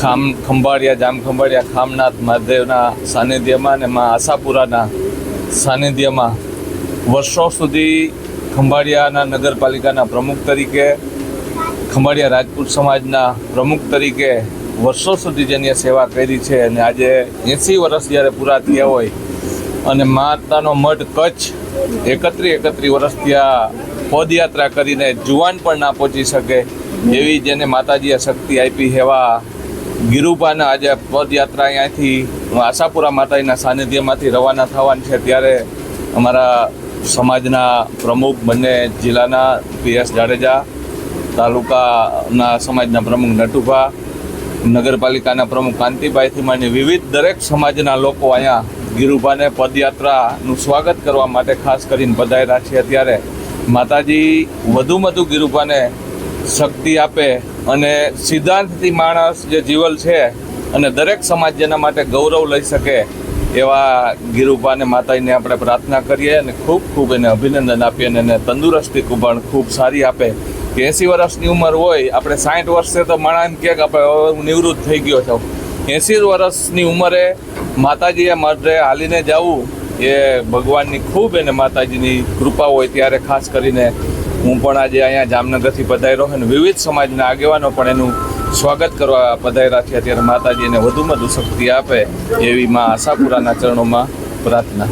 ખામ ખંભાળિયા, જામ ખંભાળિયા, ખામનાથ મહાદેવના સાનિધ્યમાં અને મા આશાપુરાના સાનિધ્યમાં વર્ષો સુધી ખંભાળિયાના નગરપાલિકાના પ્રમુખ તરીકે, ખંભાળિયા રાજપૂત સમાજના પ્રમુખ તરીકે વર્ષો સુધી જેની સેવા કરી છે અને આજે એંસી વર્ષ જ્યારે પૂરા થયા હોય અને માતાનો મઢ કચ્છ એકત્રી એકત્રી વર્ષ ત્યાં પદયાત્રા કરીને જુવાન પણ ના પહોંચી શકે એવી જેને માતાજીએ શક્તિ આપી એવા ગિરુબાના આજે પદયાત્રા અહીંયાથી આશાપુરા માતાજીના સાનિધ્યમાંથી રવાના થવાની છે. ત્યારે અમારા સમાજના પ્રમુખ બંને જિલ્લાના પીએસ જાડેજા, તાલુકાના સમાજના પ્રમુખ નટુભા, નગરપાલિકાના પ્રમુખ કાંતિભાઈથી માંડી વિવિધ દરેક સમાજના લોકો અહીંયા ગિરુભાને પદયાત્રાનું સ્વાગત કરવા માટે ખાસ કરીને પધાર્યા છે. ત્યારે માતાજી વધુ વધુ ગિરુભાને શક્તિ આપે અને સિદ્ધાંતથી માણસ જે જીવલ છે અને દરેક સમાજ જેના માટે ગૌરવ લઈ શકે એવા ગિરુભાને માતાજીને આપણે પ્રાર્થના કરીએ અને ખૂબ ખૂબ એને અભિનંદન આપીએ અને એને તંદુરસ્તી પણ ખૂબ સારી આપે. કે એંસી વર્ષની ઉંમર હોય, આપણે સાઠ વર્ષે તો માણા એમ કે આપણે હું નિવૃત્ત થઈ ગયો છું. એંસી વર્ષની ઉંમરે માતાજીએ માટે હાલીને જવું એ ભગવાનની ખૂબ એને માતાજીની કૃપા હોય ત્યારે ખાસ કરીને હું પણ આજે અહીંયા જામનગરથી પધાર્યો અને વિવિધ સમાજના આગેવાનો પણ એનું સ્વાગત કરવા પધાર્યા છે. અત્યારે માતાજી એને વધુમાં વધુ શક્તિ આપે એવી માં આશાપુરાના ચરણોમાં પ્રાર્થના.